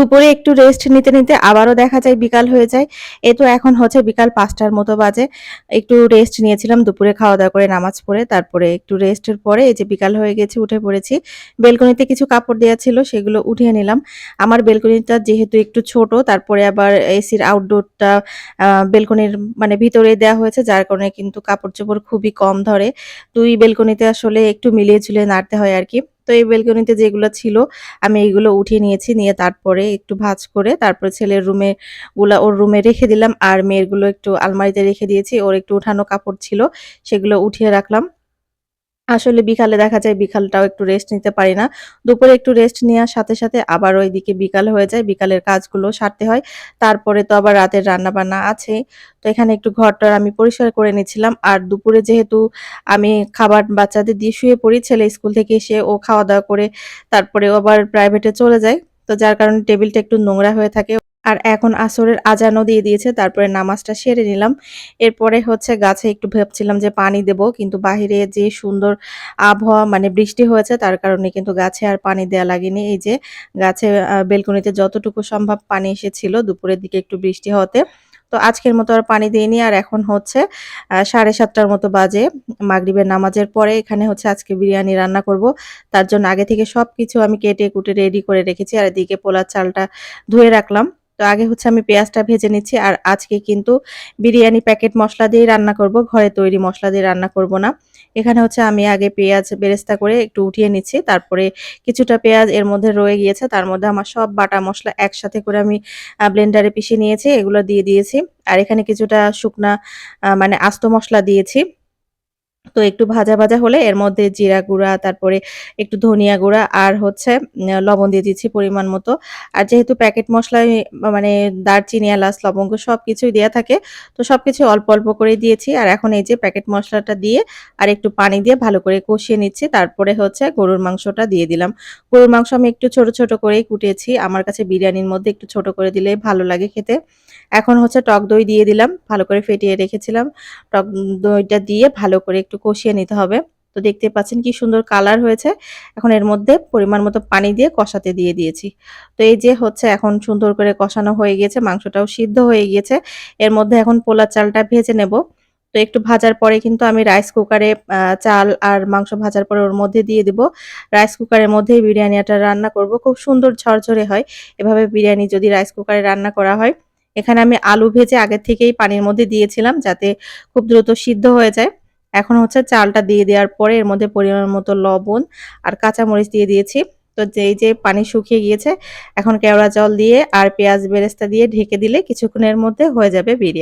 দুপুরে একটু রেস্ট নিতে নিতে আবারও দেখা যায় বিকাল হয়ে যায়। এ তো এখন হচ্ছে বিকাল পাঁচটার মতো বাজে। একটু রেস্ট নিয়েছিলাম, দুপুরে খাওয়া দাওয়া করে নামাজ পড়ে, তারপরে একটু রেস্টের পরে এই যে বিকাল হয়ে গেছে, উঠে পড়েছি। বেলকনিতে কিছু কাপড় দেওয়া ছিল, সেগুলো উঠিয়ে নিলাম। আমার বেলকনিটা যেহেতু একটু ছোট, তারপরে আবার এসির আউটডোরটা বেলকনির মানে ভিতরে দেওয়া হয়েছে, যার কারণে কিন্তু কাপড় চোপড় খুবই কম ধরে। দুই বেলকনিতে আসলে একটু মিলিয়ে ঝুলিয়ে নাড়তে হয় আর কি। তো এই বেলকনিতে যেগুলো ছিল, আমি এইগুলো উঠিয়ে নিয়েছি, নিয়ে তারপরে একটু ভাজ করে তারপরে ছেলের রুমে গুলা ওর রুমে রেখে দিলাম। আর মেয়েরগুলো একটু আলমারিতে রেখে দিয়েছি, ওর একটু উঠানো কাপড় ছিল, সেগুলো উঠিয়ে রাখলাম। আসলে বিকালে দেখা যায় বিকালটাও একটু রেস্ট নিতে পারি না। দুপুরে একটু রেস্ট নেওয়ার সাথে সাথে আবার ওইদিকে বিকাল হয়ে যায়, বিকালের কাজগুলো সারতে হয়। তারপরে তো আবার রাতের রান্না বান্না আছে। তো এখানে একটু ঘরটা আমি পরিষ্কার করে নিয়েছিলাম। আর দুপুরে যেহেতু আমি খাবার বাচ্চাদের দিয়ে শুয়ে পড়ি, ছেলে স্কুল থেকে এসে ও খাওয়া দাওয়া করে তারপরে আবার প্রাইভেটে চলে যায়। তো যার কারণে টেবিলটা একটু নোংরা হয়ে থাকে। আর এখন আসরের আজানও দিয়ে দিয়েছে, তারপরে নামাজটা সেরে নিলাম। এরপরে হচ্ছে গাছে একটু ভেবছিলাম যে পানি দেব, কিন্তু বাহিরে যে সুন্দর আবহাওয়া মানে বৃষ্টি হয়েছে, তার কারণে কিন্তু গাছে আর পানি দেওয়া লাগেনি। এই যে গাছে বেলকনিতে যতটুকু সম্ভব পানি এসেছিল, দুপুরের দিকে একটু বৃষ্টি হতে তো আজকের মতো আর পানি দিইনি, আর এখন হচ্ছে সাড়ে সাতটার মতো বাজে। মাগরিবের নামাজের পরে এখানে হচ্ছে আজকে বিরিয়ানি রান্না করব। তার জন্য আগে থেকে সব কিছু আমি কেটে কুটে রেডি করে রেখেছি, আর এদিকে পোলার চালটা ধুয়ে রাখলাম। তো আগে হচ্ছে আমি পেঁয়াজটা ভেজে নিচ্ছি, আর আজকে কিন্তু বিরিয়ানি প্যাকেট মশলা দিয়ে রান্না করব, ঘরে তৈরি মশলা দিয়ে রান্না করব না। এখানে হচ্ছে আমি আগে পেঁয়াজ বেরেস্তা করে একটু উঠিয়ে নিচ্ছি, তারপরে কিছুটা পেঁয়াজ এর মধ্যে রয়ে গিয়েছে, তার মধ্যে আমার সব বাটা মশলা একসাথে করে আমি ব্লেন্ডারে পিষে নিয়েছি, এগুলো দিয়ে দিয়েছি। আর এখানে কিছুটা শুকনা মানে আস্ত মশলা দিয়েছি। তো একটু ভাজা ভাজা হলে এর মধ্যে জিরা গুঁড়া, তারপরে একটু ধনিয়া গুঁড়া আর হচ্ছে লবণ দিয়ে দিচ্ছি পরিমাণ মতো। আর যেহেতু প্যাকেট মশলায় মানে দারচিনি, এলাচ, লবঙ্গ সব কিছুই দেওয়া থাকে, তো সব কিছু অল্প অল্প করে দিয়েছি। আর এখন এই যে প্যাকেট মশলাটা দিয়ে আর একটু পানি দিয়ে ভালো করে কষিয়ে নিচ্ছি। তারপরে হচ্ছে গরুর মাংসটা দিয়ে দিলাম। গরুর মাংস আমি একটু ছোট ছোট করেই কুটেছি। আমার কাছে বিরিয়ানির মধ্যে একটু ছোট করে দিলে ভালো লাগে খেতে। এখন হচ্ছে টক দই দিয়ে দিলাম, ভালো করে ফেটিয়ে রেখেছিলাম। টক দইটা দিয়ে ভালো করে একটু কষিয়ে নিতে হবে। তো দেখতে পাচ্ছেন কি সুন্দর কালার হয়েছে। এখন এর মধ্যে পরিমাণ মতো পানি দিয়ে কষাতে দিয়ে দিয়েছি। তো এই যে হচ্ছে এখন সুন্দর করে কষানো হয়ে গিয়েছে, মাংসটাও সিদ্ধ হয়ে গিয়েছে। এর মধ্যে এখন পোলা চালটা ভেজে নেব। তো একটু ভাজার পরে কিন্তু আমি রাইস কুকারে চাল আর মাংস ভাজার পরে ওর মধ্যে দিয়ে দিব। রাইস কুকারের মধ্যে বিরিয়ানিটা রান্না করব। খুব সুন্দর ঝরঝরে হয়। এভাবে বিরিয়ানি যদি রাইস কুকারে রান্না করা হয়। এখানে আমি আলু ভেজে আগে থেকেই পানির মধ্যে দিয়েছিলাম যাতে খুব দ্রুত সিদ্ধ হয়ে যায়। এখন হচ্ছে চালটা দিয়ে দেওয়ার পরে এর মধ্যে পরিমাণ মতো লবণ আর কাঁচামরিচ দিয়ে দিয়েছি। তো যেই যে পানি শুকিয়ে গিয়েছে, এখন কেওড়া জল দিয়ে আর পেঁয়াজ বেরেস্তা দিয়ে ঢেকে দিলে কিছুক্ষণের মধ্যে হয়ে যাবে বিরিয়ানি।